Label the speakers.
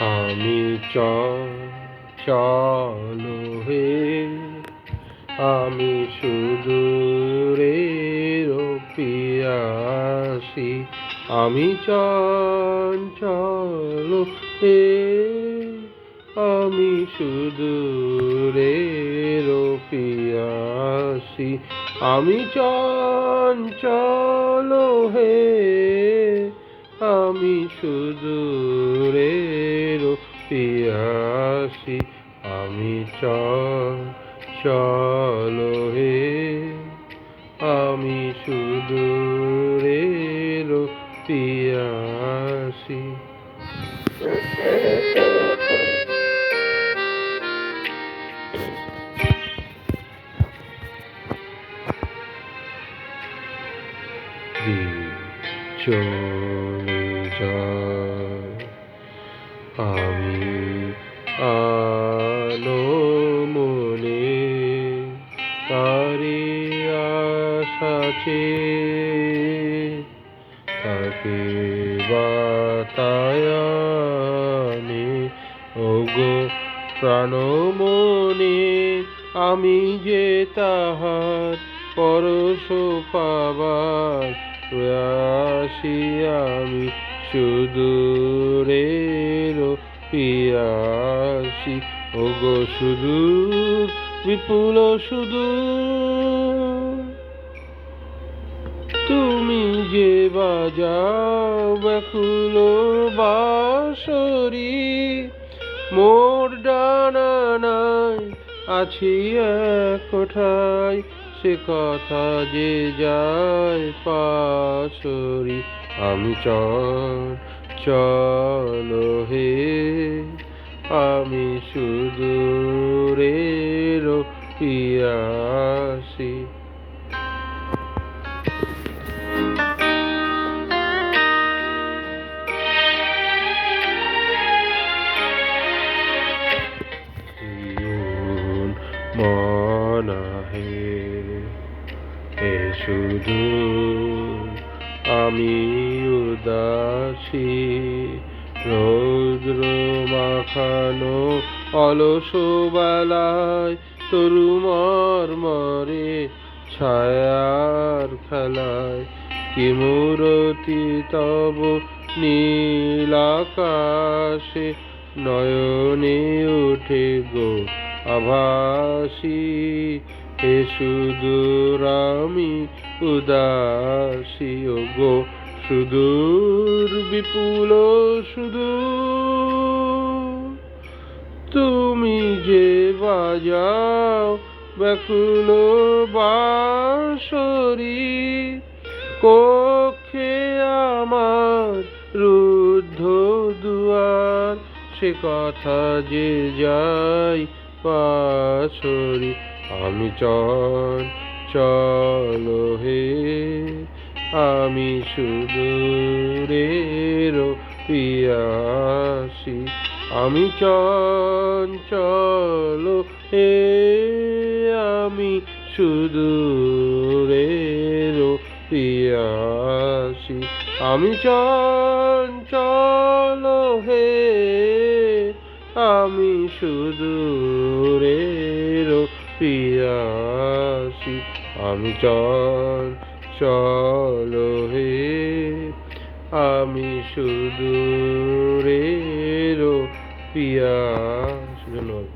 Speaker 1: আমি চল হে আমি সুদূরের পিয়াসি। আমি চঞ্চল হে আমি শুধু রে রোপিয়াসি আমি চঞ্চল হে আমি শুধু রে রোপিয়াসি আমি চল চল চলে যায় আমি আলো মনে তারি আশাচে তাকে বাতায়ানে ওগো প্রাণমনে আমি যে তাহার পরশ পাবার আমি সুদূরের পিয়াসি ওগো সুদূর বিপুল সুদূর তুমি যে বাজাও ব্যাকুল বাঁশরি, মোর ডানা নাই, আছি এক কোঠায়। সে কথা যে যায় পাশরি আমি চল চল হে আমি সুদূরের পিয়াসি। জীবন মনাহে এ শুধু আমি উদাসী, রৌদ্র মাখানো অলস বেলায় তরুমর মরে ছায়ার খেলায় কি মূরতি তব নীল আকাশে নয়নে উঠে গো আভাসী, হে সুদূর আমি উদাসী ও গো সুদূর বিপুল সুদূর। তুমি যে বাজাও ব্যাকুল বাঁশরি, কক্ষে আমার রুদ্ধ দুয়ার, সে কথা যে যাই পাশরি আমি চল চল হে, আমি সুদূরের পিয়াসি, আমি চঞ্চল হে, আমি সুদূরের পিয়াসি, আমি চঞ্চল হে। আমি সুদূরের পিয়াসি আমি চল চলো হে। আমি সুদূরের পিয়াস ধন্যবাদ।